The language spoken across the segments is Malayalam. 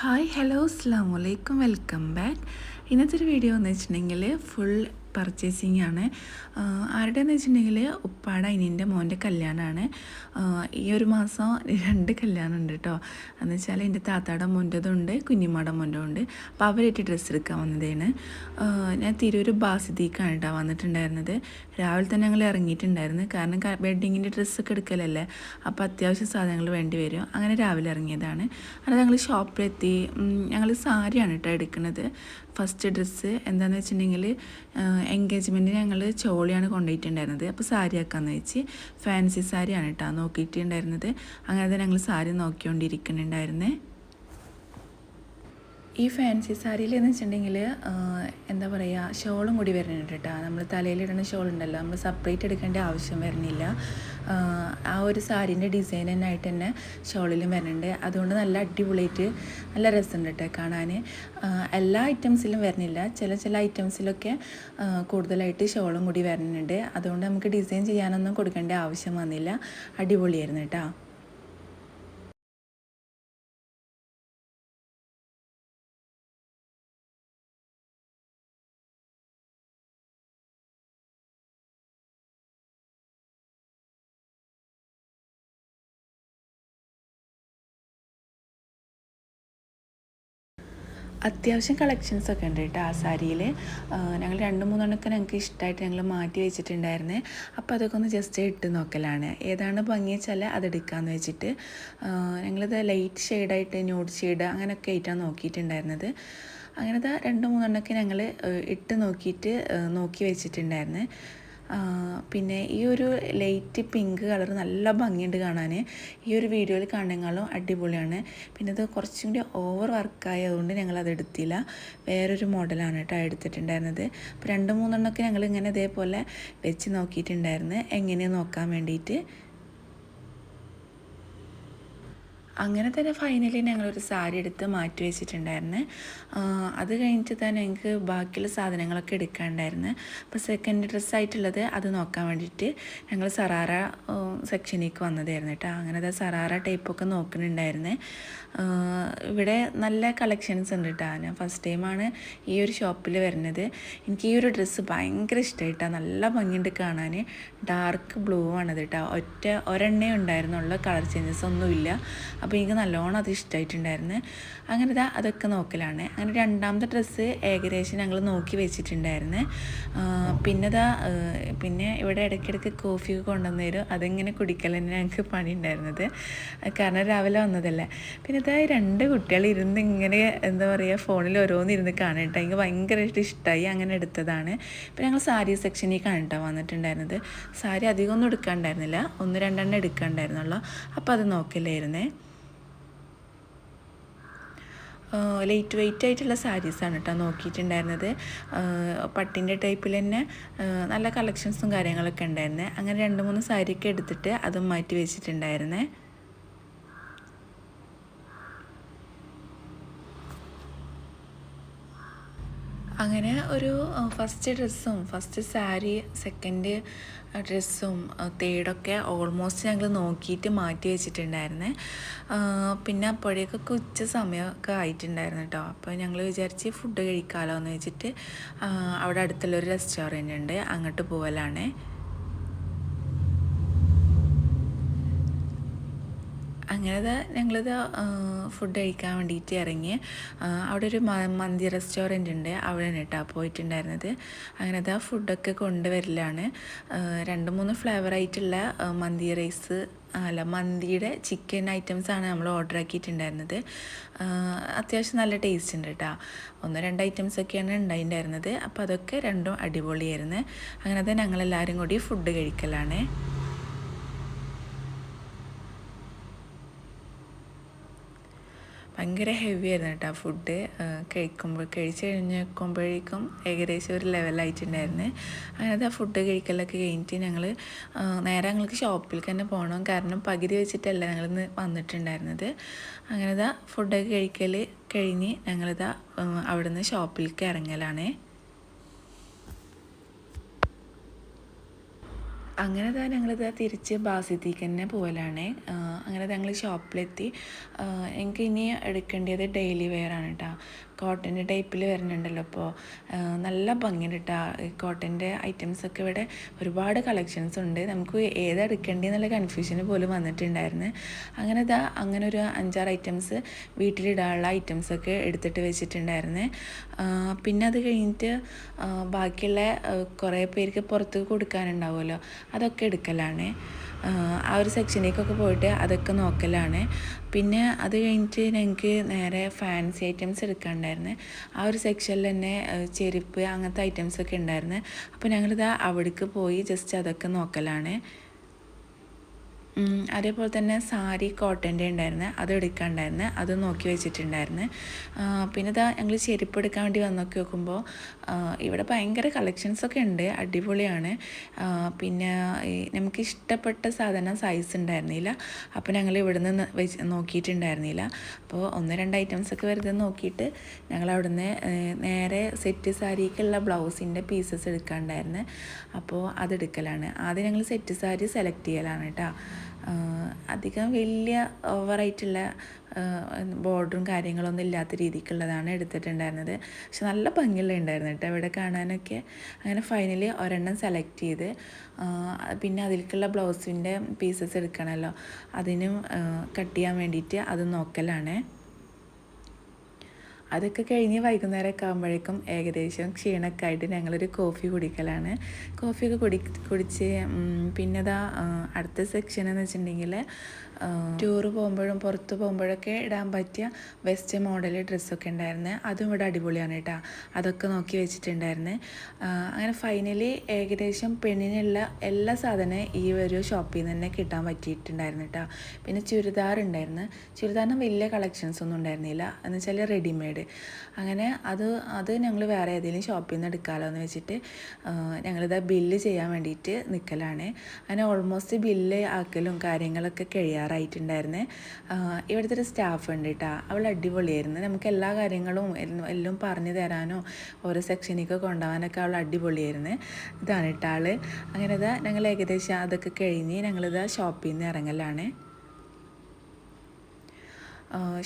ഹായ് ഹലോ അസ്സാം വലൈക്കും വെൽക്കം ബാക്ക് ഇന്നത്തെ ഒരു വീഡിയോ എന്ന് വെച്ചിട്ടുണ്ടെങ്കിൽ ഫുൾ പർച്ചേസിങ് ആണ്. ആരുടെയെന്ന് വെച്ചിട്ടുണ്ടെങ്കിൽ ഉപ്പാട അനിയന്റെ മോന്റെ കല്യാണമാണ് ഈ ഒരു മാസം രണ്ട് കല്യാണം ഉണ്ട് കേട്ടോ എന്ന് വെച്ചാൽ എന്റെ താത്താടെ മോന്റെതുണ്ട് കുഞ്ഞിമ്മയുടെ മോന്റെ ഉണ്ട്. അപ്പോൾ അവരായിട്ട് ഡ്രസ്സ് എടുക്കാൻ വന്നതാണ്. ഞാൻ തിരൂർ ബാസിദ്ദീഖാണ് കേട്ടോ വന്നിട്ടുണ്ടായിരുന്നത്. രാവിലെ തന്നെ ഞങ്ങൾ ഇറങ്ങിയിട്ടുണ്ടായിരുന്നു. കാരണം വെഡ്ഡിങ്ങിന്റെ ഡ്രസ്സൊക്കെ എടുക്കലല്ലേ? അപ്പോൾ അത്യാവശ്യം സാധനങ്ങൾ വേണ്ടി വരും. അങ്ങനെ രാവിലെ ഇറങ്ങിയതാണ്. അത് ഞങ്ങൾ ഷോപ്പിലെത്തി. ഞങ്ങൾ സാരിയാണ് കേട്ടോ എടുക്കുന്നത് ഫസ്റ്റ് ഡ്രസ്സ് എന്താണെന്ന് വെച്ചിട്ടുണ്ടെങ്കിൽ എൻഗേജ്മെന്റിന് ഞങ്ങൾ ചോളിയാണ് കൊണ്ടുപോയിട്ടുണ്ടായിരുന്നത്. അപ്പോൾ സാരി ആക്കാന്ന് വെച്ച് ഫാൻസി സാരിയാണ് കേട്ടോ നോക്കിയിട്ടുണ്ടായിരുന്നത്. അങ്ങനെ ഞങ്ങൾ സാരി നോക്കിക്കൊണ്ടിരിക്കുന്നുണ്ടായിരുന്നേ. ഈ ഫാൻസി സാരിയിൽ എന്ന് വെച്ചിട്ടുണ്ടെങ്കിൽ എന്താ പറയുക ഷോളും കൂടി വരുന്നുണ്ട് കേട്ടോ നമ്മൾ തലയിലിടുന്ന ഷോൾ ഉണ്ടല്ലോ നമ്മൾ സെപ്പറേറ്റ് എടുക്കേണ്ട ആവശ്യം വരുന്നില്ല. ആ ഒരു സാരീന്റെ ഡിസൈൻ തന്നെ ആയിട്ട് തന്നെ ഷോളിലും വരുന്നുണ്ട് അതുകൊണ്ട് നല്ല അടിപൊളിയായിട്ട് നല്ല രസമുണ്ട് കേട്ടോ കാണാൻ എല്ലാ ഐറ്റംസിലും വരുന്നില്ല. ചില ചില ഐറ്റംസിലൊക്കെ കൂടുതലായിട്ട് ഷോളും കൂടി വരുന്നുണ്ട് അതുകൊണ്ട് നമുക്ക് ഡിസൈൻ ചെയ്യാനൊന്നും കൊടുക്കേണ്ട ആവശ്യം വന്നില്ല. അടിപൊളിയായിരുന്നു കേട്ടോ അത്യാവശ്യം കളക്ഷൻസ് ഒക്കെ ഉണ്ട് കേട്ടോ ആ സാരിയിൽ ഞങ്ങൾ രണ്ട് മൂന്നെണ്ണമൊക്കെ ഞങ്ങൾക്ക് ഇഷ്ടമായിട്ട് ഞങ്ങൾ മാറ്റി വെച്ചിട്ടുണ്ടായിരുന്നേ. അപ്പോൾ അതൊക്കെ ഒന്ന് ജസ്റ്റ് ഇട്ട് നോക്കലാണ്. ഏതാണ് ഭംഗി വെച്ചാൽ അത് എടുക്കാമെന്ന് വെച്ചിട്ട്. ഞങ്ങളിത് ലൈറ്റ് ഷെയ്ഡായിട്ട് ന്യൂഡ് ഷെയ്ഡ് അങ്ങനെയൊക്കെ ആയിട്ടാണ് നോക്കിയിട്ടുണ്ടായിരുന്നത്. അങ്ങനത്തെ രണ്ട് മൂന്നെണ്ണമൊക്കെ ഞങ്ങൾ ഇട്ട് നോക്കിയിട്ട് നോക്കി വെച്ചിട്ടുണ്ടായിരുന്നു. പിന്നെ ഈ ഒരു ലൈറ്റ് പിങ്ക് കളർ നല്ല ഭംഗിയുണ്ട് കാണാൻ ഈ ഒരു വീഡിയോയിൽ കാണുന്നതിനേക്കാളും അടിപൊളിയാണ്. പിന്നെ ഇത് കുറച്ചും കൂടി ഓവർ വർക്കായതുകൊണ്ട് അത് എടുത്തില്ല. വേറൊരു മോഡലാണ് കേട്ടോ എടുത്തിട്ടുണ്ടായിരുന്നത്. അപ്പോൾ രണ്ട് മൂന്നെണ്ണമൊക്കെ ഞങ്ങൾ ഇങ്ങനെ ഇതേപോലെ വെച്ച് നോക്കിയിട്ടുണ്ടായിരുന്നു. എങ്ങനെയാണ് നോക്കാൻ വേണ്ടിയിട്ട്. അങ്ങനെ തന്നെ ഫൈനലി ഞങ്ങളൊരു സാരി എടുത്ത് മാറ്റി വെച്ചിട്ടുണ്ടായിരുന്നു. അത് കഴിഞ്ഞിട്ട് തന്നെ എനിക്ക് ബാക്കിയുള്ള സാധനങ്ങളൊക്കെ എടുക്കാണ്ടായിരുന്നു. അപ്പോൾ സെക്കൻഡ് ഡ്രസ്സായിട്ടുള്ളത് അത് നോക്കാൻ വേണ്ടിയിട്ട് ഞങ്ങൾ സറാറ സെക്ഷനിലേക്ക് വന്നതായിരുന്നു കേട്ടോ. അങ്ങനെ സറാറ ടൈപ്പൊക്കെ നോക്കുന്നുണ്ടായിരുന്നു. ഇവിടെ നല്ല കളക്ഷൻസ് ഉണ്ട് കേട്ടോ. ഞാൻ ഫസ്റ്റ് ടൈമാണ് ഈ ഒരു ഷോപ്പിൽ വരുന്നത്. എനിക്ക് ഈ ഒരു ഡ്രസ്സ് ഭയങ്കര ഇഷ്ടമായിട്ടാണ് നല്ല ഭംഗിയുണ്ട് കാണാൻ ഡാർക്ക് ബ്ലൂ ആണത് കേട്ടോ. ഒറ്റ ഒരെണ്ണേ ഉണ്ടായിരുന്നുള്ളൂ. കളർ ചേഞ്ചസ് ഒന്നുമില്ല. അപ്പോൾ എനിക്ക് നല്ലോണം അത് ഇഷ്ടമായിട്ടുണ്ടായിരുന്നു അങ്ങനെ ഇതാ അതൊക്കെ നോക്കലാണ്. അങ്ങനെ രണ്ടാമത്തെ ഡ്രസ്സ് ഏകദേശം ഞങ്ങൾ നോക്കി വെച്ചിട്ടുണ്ടായിരുന്നു. പിന്നെ ഇതാ പിന്നെ ഇവിടെ ഇടയ്ക്കിടയ്ക്ക് കോഫി കൊണ്ടുവന്ന് തരും അതിങ്ങനെ കുടിക്കൽ തന്നെ ഞങ്ങൾക്ക് പണി ഉണ്ടായിരുന്നത് കാരണം രാവിലെ വന്നതല്ലേ. പിന്നെ ഇതാ രണ്ട് കുട്ടികൾ ഇരുന്ന് ഇങ്ങനെ എന്താ പറയുക ഫോണിൽ ഓരോന്ന് ഇരുന്ന് കാണട്ടെ എനിക്ക് ഭയങ്കരമായിട്ട് ഇഷ്ടമായി അങ്ങനെ എടുത്തതാണ്. പിന്നെ ഞങ്ങൾ സാരി സെക്ഷനിൽ കാണട്ടോ വന്നിട്ടുണ്ടായിരുന്നത്. സാരി അധികം ഒന്നും എടുക്കാണ്ടായിരുന്നില്ല. ഒന്ന് രണ്ടെണ്ണം എടുക്കാണ്ടായിരുന്നുള്ളൂ. അപ്പോൾ അത് നോക്കില്ലായിരുന്നേ ലൈറ്റ് വെയിറ്റ് ആയിട്ടുള്ള സാരീസാണ് കേട്ടോ നോക്കിയിട്ടുണ്ടായിരുന്നത്. പട്ടിന്റെ ടൈപ്പിൽ തന്നെ നല്ല കളക്ഷൻസും കാര്യങ്ങളൊക്കെ ഉണ്ടായിരുന്നേ. അങ്ങനെ രണ്ട് മൂന്ന് സാരിയൊക്കെ എടുത്തിട്ട് അതും മാറ്റി വെച്ചിട്ടുണ്ടായിരുന്നേ. അങ്ങനെ ഒരു ഫസ്റ്റ് ഡ്രസ്സും ഫസ്റ്റ് സാരി സെക്കൻഡ് ഡ്രസ്സും തേർഡൊക്കെ ഓൾമോസ്റ്റ് ഞങ്ങൾ നോക്കിയിട്ട് മാറ്റി വെച്ചിട്ടുണ്ടായിരുന്നേ. പിന്നെ അപ്പോഴേക്കൊക്കെ ഉച്ച സമയമൊക്കെ ആയിട്ടുണ്ടായിരുന്നു കേട്ടോ അപ്പോൾ ഞങ്ങൾ വിചാരിച്ച് ഫുഡ് കഴിക്കാമല്ലോ എന്ന് വെച്ചിട്ട് അവിടെ അടുത്തുള്ളൊരു റെസ്റ്റോറന്റ് ഉണ്ട് അങ്ങോട്ട് പോകലാണേ അങ്ങനെ ഞങ്ങളിത് ഫുഡ് കഴിക്കാൻ വേണ്ടിയിട്ട് ഇറങ്ങി. അവിടെ ഒരു മന്തി റെസ്റ്റോറന്റ് ഉണ്ട് അവിടെയാണ് കേട്ടോ പോയിട്ടുണ്ടായിരുന്നത്. അങ്ങനെ ആ ഫുഡൊക്കെ കൊണ്ടുവരലാണ്. രണ്ട് മൂന്ന് ഫ്ലേവർ ആയിട്ടുള്ള മന്തി റൈസ് അല്ല മന്തിയുടെ ചിക്കൻ ഐറ്റംസാണ് നമ്മൾ ഓർഡർ ആക്കിയിട്ടുണ്ടായിരുന്നത്. അത്യാവശ്യം നല്ല ടേസ്റ്റ് ഉണ്ട് കേട്ടോ ഒന്ന് രണ്ട് ഐറ്റംസ് ഒക്കെയാണ് ഉണ്ടായിട്ടുണ്ടായിരുന്നത്. അപ്പോൾ അതൊക്കെ രണ്ടും അടിപൊളിയായിരുന്നു. അങ്ങനെ തന്നെ ഞങ്ങളെല്ലാവരും കൂടി ഫുഡ് കഴിക്കലാണ്. ഭയങ്കര ഹെവി ആയിരുന്നു കേട്ടോ ഫുഡ് കഴിക്കുമ്പോൾ കഴിച്ച് കഴിഞ്ഞേക്കുമ്പോഴേക്കും ഏകദേശം ഒരു ലെവലായിട്ടുണ്ടായിരുന്നു അങ്ങനത്തെ ആ ഫുഡ് കഴിക്കലൊക്കെ കഴിഞ്ഞിട്ട് ഞങ്ങൾ നേരെ ഞങ്ങൾക്ക് ഷോപ്പിൽ തന്നെ പോകണം കാരണം പകുതി വെച്ചിട്ടല്ല ഞങ്ങളിന്ന് വന്നിട്ടുണ്ടായിരുന്നത്. അങ്ങനത്തെ ഫുഡൊക്കെ കഴിക്കൽ കഴിഞ്ഞ് ഞങ്ങളിതാ അവിടുന്ന് ഷോപ്പിലേക്ക് ഇറങ്ങലാണേ. അങ്ങനെ തന്നെ ഞങ്ങളിത് തിരിച്ച് ബാസിത്തേക്ക് തന്നെ പോകലാണ് അങ്ങനെ ഞങ്ങൾ ഷോപ്പിലെത്തി. എനിക്ക് ഇനി എടുക്കേണ്ടത് ഡെയിലി വെയർ ആണ് കേട്ടോ കോട്ടന്റെ ടൈപ്പിൽ വരുന്നുണ്ടല്ലോ. അപ്പോൾ നല്ല ഭംഗിയുണ്ട് കേട്ടോ കോട്ടന്റെ ഐറ്റംസൊക്കെ ഇവിടെ ഒരുപാട് കളക്ഷൻസ് ഉണ്ട്. നമുക്ക് ഏതാ കൺഫ്യൂഷൻ കൺഫ്യൂഷന് പോലും വന്നിട്ടുണ്ടായിരുന്നു. അങ്ങനെ ഇതാ അങ്ങനെ ഒരു അഞ്ചാറ് ഐറ്റംസ് വീട്ടിലിടാനുള്ള ഐറ്റംസ് ഒക്കെ എടുത്തിട്ട് വെച്ചിട്ടുണ്ടായിരുന്നു. പിന്നെ അത് കഴിഞ്ഞിട്ട് ബാക്കിയുള്ള കുറേ പേർക്ക് പുറത്ത് കൊടുക്കാനുണ്ടാവുമല്ലോ. അതൊക്കെ എടുക്കലാണ്. ആ ഒരു സെക്ഷനിലേക്കൊക്കെ പോയിട്ട് അതൊക്കെ നോക്കലാണ്. പിന്നെ അത് കഴിഞ്ഞിട്ട് ഞങ്ങൾക്ക് നേരെ ഫാൻസി ഐറ്റംസ് എടുക്കാനുണ്ടായിരുന്നു ആ ഒരു സെക്ഷനിൽ തന്നെ ചെരുപ്പ് അങ്ങനത്തെ ഐറ്റംസൊക്കെ ഉണ്ടായിരുന്നു. അപ്പോൾ ഞങ്ങളിത് അവിടേക്ക് പോയി ജസ്റ്റ് അതൊക്കെ നോക്കലാണ്. അതേപോലെ തന്നെ സാരി കോട്ടന്റെ ഉണ്ടായിരുന്നു അത് എടുക്കാണ്ടായിരുന്നു അത് നോക്കി വെച്ചിട്ടുണ്ടായിരുന്നു. പിന്നെ ഇതാ ഞങ്ങൾ ചെരുപ്പ് എടുക്കാൻ വേണ്ടി വന്നൊക്കെ നോക്കുമ്പോൾ ഇവിടെ ഭയങ്കര കളക്ഷൻസൊക്കെ ഉണ്ട് അടിപൊളിയാണ്. പിന്നെ നമുക്ക് ഇഷ്ടപ്പെട്ട സാധനം സൈസ് ഉണ്ടായിരുന്നില്ല. അപ്പോൾ ഞങ്ങൾ ഇവിടെ നിന്ന് വെച്ച് നോക്കിയിട്ടുണ്ടായിരുന്നില്ല. അപ്പോൾ ഒന്ന് രണ്ട് ഐറ്റംസൊക്കെ വെറുതെ നോക്കിയിട്ട് ഞങ്ങൾ അവിടുന്ന് നേരെ സെറ്റ് സാരിക്കുള്ള ബ്ലൗസിന്റെ പീസസ് എടുക്കാണ്ടായിരുന്നു. അപ്പോൾ അതെടുക്കലാണ് ആദ്യം ഞങ്ങൾ സെറ്റ് സാരി സെലക്ട് ചെയ്യലാണ് കേട്ടോ അധികം വലിയ ഓവറായിട്ടുള്ള ബോർഡറും കാര്യങ്ങളൊന്നും ഇല്ലാത്ത രീതിക്കുള്ളതാണ് എടുത്തിട്ടുണ്ടായിരുന്നത്. പക്ഷെ നല്ല ഭംഗിയുള്ള ഉണ്ടായിരുന്നു കേട്ടോ. ഇവിടെ കാണാനൊക്കെ അങ്ങനെ ഫൈനലി ഒരെണ്ണം സെലക്ട് ചെയ്ത് പിന്നെ അതിലേക്കുള്ള ബ്ലൗസിന്റെ പീസസ് എടുക്കണമല്ലോ. അതിനും കട്ട് ചെയ്യാൻ വേണ്ടിയിട്ട് അത് നോക്കലാണ്. അതൊക്കെ കഴിഞ്ഞ് വൈകുന്നേരമൊക്കെ ആകുമ്പോഴേക്കും ഏകദേശം ക്ഷീണമൊക്കെ ആയിട്ട് ഞങ്ങളൊരു കോഫി കുടിക്കലാണ്. കോഫിയൊക്കെ കുടി കുടിച്ച് പിന്നെതാ അടുത്ത സെക്ഷൻ എന്ന് വെച്ചിട്ടുണ്ടെങ്കിൽ ടൂറ് പോകുമ്പോഴും പുറത്ത് പോകുമ്പോഴൊക്കെ ഇടാൻ പറ്റിയ വെസ്റ്റ് മോഡൽ ഡ്രസ്സൊക്കെ ഉണ്ടായിരുന്നു. അതും ഇവിടെ അടിപൊളിയാണ് കേട്ടോ. അതൊക്കെ നോക്കി വെച്ചിട്ടുണ്ടായിരുന്നു. അങ്ങനെ ഫൈനലി ഏകദേശം പെണ്ണിനുള്ള എല്ലാ സാധനവും ഈ ഒരു ഷോപ്പിൽ നിന്ന് തന്നെ കിട്ടാൻ പറ്റിയിട്ടുണ്ടായിരുന്നു കേട്ടോ. പിന്നെ ചുരിദാർ ഉണ്ടായിരുന്നു. ചുരിദാറിന് വലിയ കളക്ഷൻസ് ഒന്നും ഉണ്ടായിരുന്നില്ല. എന്ന് വെച്ചാൽ റെഡിമെയ്ഡ് അങ്ങനെ അത് അത് ഞങ്ങൾ വേറെ ഏതെങ്കിലും ഷോപ്പിൽ നിന്ന് എടുക്കാമല്ലോ എന്ന് വെച്ചിട്ട് ഞങ്ങളിത് ബില്ല് ചെയ്യാൻ വേണ്ടിയിട്ട് നിൽക്കലാണ് അങ്ങനെ ഓൾമോസ്റ്റ് ബില്ല് ആക്കലും കാര്യങ്ങളൊക്കെ കഴിയാറ് തയ്യാറായിട്ടുണ്ടായിരുന്നേ. ഇവിടുത്തെ ഒരു സ്റ്റാഫ് ഉണ്ട് കേട്ടോ അവൾ അടിപൊളിയായിരുന്നു. നമുക്ക് എല്ലാ കാര്യങ്ങളും എല്ലാം പറഞ്ഞു തരാനോ ഓരോ സെക്ഷനിലേക്ക് കൊണ്ടുപോകാനൊക്കെ അവൾ അടിപൊളിയായിരുന്നു. ഇതാണ് കേട്ടോ ആൾ അങ്ങനെ ഇതാ ഞങ്ങൾ ഏകദേശം അതൊക്കെ കഴിഞ്ഞ് ഞങ്ങളിതാ ഷോപ്പിൽ നിന്ന് ഇറങ്ങലാണ്.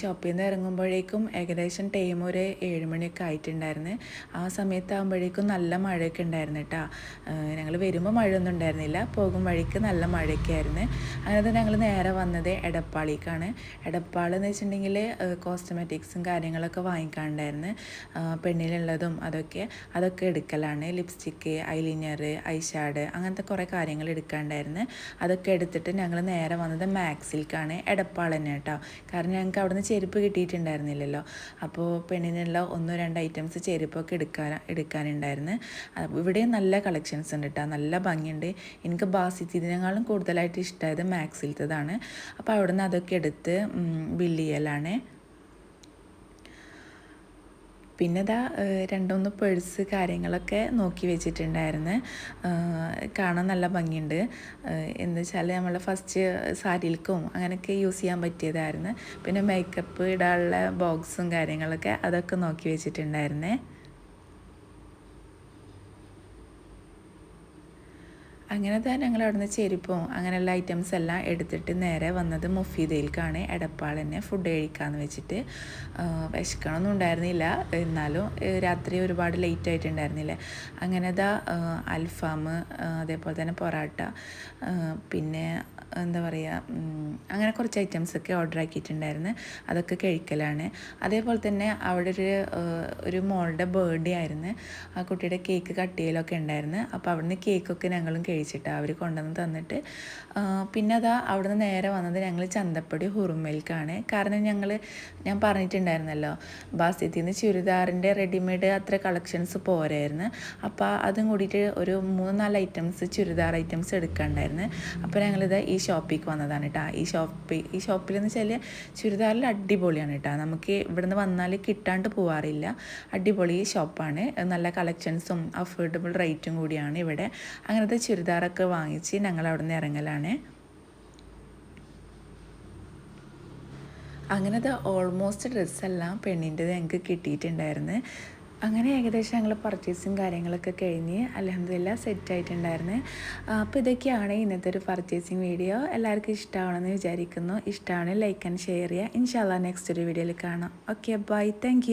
ഷോപ്പിൽ നിന്ന് ഇറങ്ങുമ്പോഴേക്കും ഏകദേശം ടൈം ഒരു ഏഴുമണിയൊക്കെ ആയിട്ടുണ്ടായിരുന്നു. ആ സമയത്താകുമ്പോഴേക്കും നല്ല മഴയൊക്കെ ഉണ്ടായിരുന്നു കേട്ടോ ഞങ്ങൾ വരുമ്പോൾ മഴയൊന്നും ഉണ്ടായിരുന്നില്ല. പോകും വഴിക്ക് നല്ല മഴയൊക്കെ ആയിരുന്നു. അങ്ങനെ ഞങ്ങൾ നേരെ വന്നത് എടപ്പാളിക്കാണ്. എടപ്പാൾ എന്ന് വെച്ചിട്ടുണ്ടെങ്കിൽ കോസ്മെറ്റിക്സും കാര്യങ്ങളൊക്കെ വാങ്ങിക്കാണ്ടായിരുന്നു പെണ്ണിലുള്ളതും അതൊക്കെ അതൊക്കെ എടുക്കലാണ്. ലിപ്സ്റ്റിക്ക് ഐലിനർ ഐഷാഡ് അങ്ങനത്തെ കുറേ കാര്യങ്ങൾ എടുക്കാണ്ടായിരുന്നു അതൊക്കെ എടുത്തിട്ട് ഞങ്ങൾ നേരെ വന്നത് മാക്സിൽക്കാണ് എടപ്പാൾ തന്നെ കേട്ടോ കാരണം ഞങ്ങൾക്ക് അവിടെ നിന്ന് ചെരുപ്പ് കിട്ടിയിട്ടുണ്ടായിരുന്നില്ലല്ലോ. അപ്പോൾ പെണ്ണിനുള്ള ഒന്നോ രണ്ട് ഐറ്റംസ് ചെരുപ്പൊക്കെ എടുക്കാൻ എടുക്കാനുണ്ടായിരുന്നു. ഇവിടെയും നല്ല കളക്ഷൻസ് ഉണ്ട് കേട്ടോ നല്ല ഭംഗിയുണ്ട്. എനിക്ക് ബാസിത്തിനേക്കാളും കൂടുതലായിട്ട് ഇഷ്ടമായത് മാക്സിലത്തതാണ് അപ്പോൾ അവിടെ നിന്ന് അതൊക്കെ എടുത്ത് ബില്ല് ചെയ്യലാണ്. പിന്നെ ഇതാ രണ്ടൊന്ന് പേഴ്സ് കാര്യങ്ങളൊക്കെ നോക്കി വെച്ചിട്ടുണ്ടായിരുന്നു. കാണാൻ നല്ല ഭംഗിയുണ്ട്. എന്ന് വെച്ചാൽ നമ്മൾ ഫസ്റ്റ് സാരിയിൽക്കും അങ്ങനെയൊക്കെ യൂസ് ചെയ്യാൻ പറ്റിയതായിരുന്നു. പിന്നെ മേക്കപ്പ് ഇടാനുള്ള ബോക്സും കാര്യങ്ങളൊക്കെ അതൊക്കെ നോക്കി വെച്ചിട്ടുണ്ടായിരുന്നേ. അങ്ങനെ തന്നെ ഞങ്ങൾ അവിടുന്ന് ചെരുപ്പും അങ്ങനെയുള്ള ഐറ്റംസ് എല്ലാം എടുത്തിട്ട് നേരെ വന്നത് മുഫീദയിലേക്കാണ് എടപ്പാൾ തന്നെ ഫുഡ് കഴിക്കാമെന്ന് വെച്ചിട്ട്. വിശക്കണമൊന്നും ഉണ്ടായിരുന്നില്ല. എന്നാലും രാത്രി ഒരുപാട് ലേറ്റ് ആയിട്ടുണ്ടായിരുന്നില്ല? അങ്ങനെ അതാ അൽഫാം അതേപോലെ തന്നെ പൊറാട്ട പിന്നെ എന്താ പറയുക അങ്ങനെ കുറച്ച് ഐറ്റംസൊക്കെ ഓർഡർ ആക്കിയിട്ടുണ്ടായിരുന്നു. അതൊക്കെ കഴിക്കലാണ്. അതേപോലെ തന്നെ അവിടെ ഒരു ഒരു മോളുടെ ബർത്ത്ഡേ ആയിരുന്നു. ആ കുട്ടിയുടെ കേക്ക് കട്ട് ചെയ്യലൊക്കെ ഉണ്ടായിരുന്നു. അപ്പോൾ അവിടുന്ന് കേക്കൊക്കെ ഞങ്ങളും കഴിച്ചിട്ട് അവർ കൊണ്ടുവന്ന് തന്നിട്ട് പിന്നെ അതാ അവിടുന്ന് നേരെ വന്നത് ഞങ്ങൾ ചന്തപ്പടി ഹുറുമേൽക്കാണ് കാരണം ഞങ്ങൾ ഞാൻ പറഞ്ഞിട്ടുണ്ടായിരുന്നല്ലോ ബാസ്യത്തിൽ നിന്ന് ചുരിദാറിന്റെ റെഡിമെയ്ഡ് അത്ര കളക്ഷൻസ് പോരായിരുന്നു. അപ്പോൾ അതും കൂടിയിട്ട് ഒരു മൂന്ന് നാല് ഐറ്റംസ് ചുരിദാർ ഐറ്റംസ് എടുക്കാണ്ടായിരുന്നു. അപ്പോൾ ഞങ്ങളിത് ഈ ഷോപ്പിലേക്ക് വന്നതാണ് കേട്ടോ ഈ ഷോപ്പ് ഈ ഷോപ്പിൽ എന്ന് വെച്ചാൽ ചുരിദാറിൽ അടിപൊളിയാണ് കേട്ടോ നമുക്ക് ഇവിടുന്ന് വന്നാൽ കിട്ടാണ്ട് പോവാറില്ല. അടിപൊളി ഷോപ്പാണ്. നല്ല കളക്ഷൻസും അഫോർഡബിൾ റേറ്റും കൂടിയാണ് ഇവിടെ. അങ്ങനത്തെ ചുരിദാറൊക്കെ വാങ്ങിച്ച് ഞങ്ങൾ അവിടെ നിന്ന് ഇറങ്ങലാണ്. അങ്ങനത്തെ ഓൾമോസ്റ്റ് ഡ്രസ്സെല്ലാം പെണ്ണിന്റെത് ഞങ്ങൾക്ക് കിട്ടിയിട്ടുണ്ടായിരുന്നു. അങ്ങനെ ഏകദേശം ഞങ്ങൾ പർച്ചേസും കാര്യങ്ങളൊക്കെ കഴിഞ്ഞ് അലഹമില്ല സെറ്റ് ആയിട്ടുണ്ടായിരുന്നു. അപ്പോൾ ഇതൊക്കെയാണ് ഇന്നത്തെ ഒരു പർച്ചേസിങ് വീഡിയോ എല്ലാവർക്കും ഇഷ്ടമാണെന്ന് വിചാരിക്കുന്നു. ഇഷ്ടമാണ് ലൈക്ക് ആൻഡ് ഷെയർ ചെയ്യുക. ഇൻഷാല്ല നെക്സ്റ്റ് ഒരു വീഡിയോയിൽ കാണാം. Okay bye thank